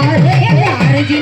ஆறு எங்க அரிசி